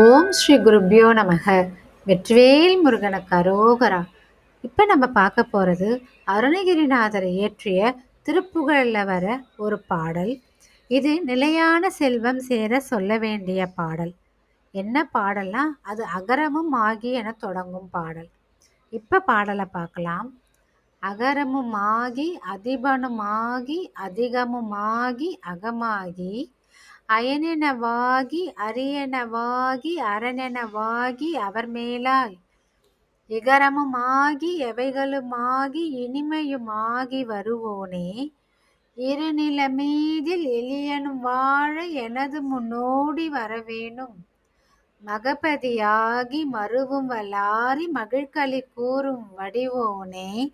ஓம் ஸ்ரீ குருப்யோ நமக. வெற்றிவேல் முருகனுக்கு அரோகரா. இப்போ நம்ம பார்க்க போகிறது அருணகிரிநாதரை இயற்றிய திருப்புகழில் வர ஒரு பாடல். இது நிலையான செல்வம் சேர சொல்ல வேண்டிய பாடல். என்ன பாடல்னா அது அகரமும் ஆகி என தொடங்கும் பாடல். இப்போ பாடலை பார்க்கலாம். அகரமுமாகி அதிபனுமாகி அதிகமுமாகி அகமாகி அயனெனவாகி அரியனவாகி அரணெனவாகி அவர் மேலாய். இகரமுமாகி எவைகளுமாகி இனிமையுமாகி வருவோனே. இருநிலமீதில் எளியனும் வாழ எனது முன்னோடி வரவேணும். மகபதியாகி மருவும் வலாரி மகிழ்களி கூறும் வடிவோனே.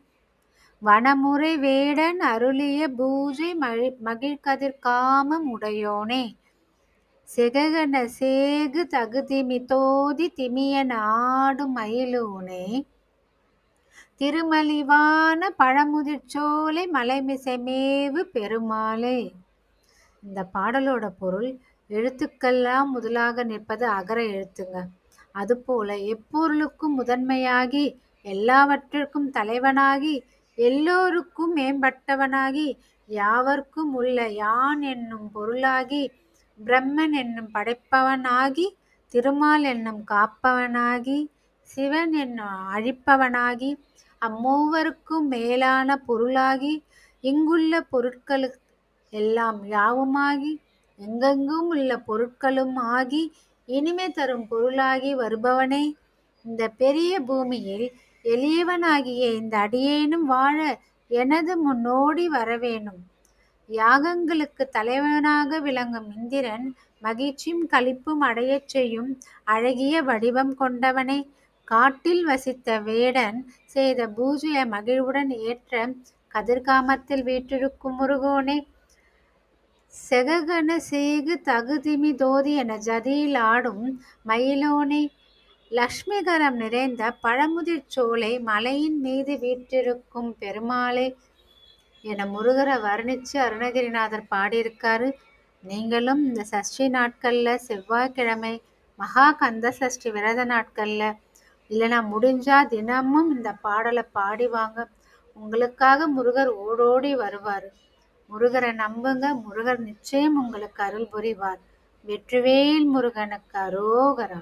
வனமுறை வேடன் அருளிய பூஜை மகிழ் மகிழ்கதிர்காமம் உடையோனே. செககன சேகு தகுதிமி தோதி திமியன் ஆடும் மயிலூனை. திருமலிவான பழமுதிர்ச்சோலை மலைமிசைமேவு பெருமாளே. இந்த பாடலோட பொருள் எழுத்துக்கெல்லாம் முதலாக நிற்பது அகர எழுத்துங்க. அதுபோல எப்பொருளுக்கும் முதன்மையாகி எல்லாவற்றிற்கும் தலைவனாகி எல்லோருக்கும் மேம்பட்டவனாகி யாவர்க்கும் உள்ள யான் என்னும் பொருளாகி பிரம்மன் என்னும் படைப்பவனாகி திருமால் என்னும் காப்பவனாகி சிவன் என்னும் அழிப்பவனாகி அம்மூவருக்கும் மேலான பொருளாகி இங்குள்ள பொருட்களு எல்லாம் யாவுமாகி எங்கெங்கும் உள்ள பொருட்களும் ஆகி இனிமை தரும் பொருளாகி வருபவனே. இந்த பெரிய பூமியில் எளியவனாகிய இந்த அடியேனும் வாழ எனது முன்னோடி வரவேணும். யாகங்களுக்கு தலைவனாக விளங்கும் இந்திரன் மகிழ்ச்சியும் களிப்பும் அடையச் செய்யும் அழகிய வடிவம் கொண்டவனே. காட்டில் வசித்த வேடன் செய்த பூஜையை மகிழ்வுடன் ஏற்ற கதிர்காமத்தில் வீற்றிருக்கும் முருகோனே. செககன சேகு தகுதிமி தோதி என ஜதியில் ஆடும் மயிலோனே. லக்ஷ்மிகரம் நிறைந்த பழமுதிர் சோலை மலையின் மீது வீற்றிருக்கும் பெருமாளே. என முருகரை வர்ணித்து அருணகிரிநாதர் பாடியிருக்காரு. நீங்களும் இந்த சஷ்டி நாட்களில் செவ்வாய்க்கிழமை மகா கந்த சஷ்டி விரத நாட்களில் இல்லைனா முடிஞ்சால் தினமும் இந்த பாடலை பாடிவாங்க உங்களுக்காக முருகர் ஓடோடி வருவார். முருகரை நம்புங்க. முருகர் நிச்சயம் உங்களுக்கு அருள் புரிவார். வெற்றிவேல் முருகனுக்கு அரோகரா.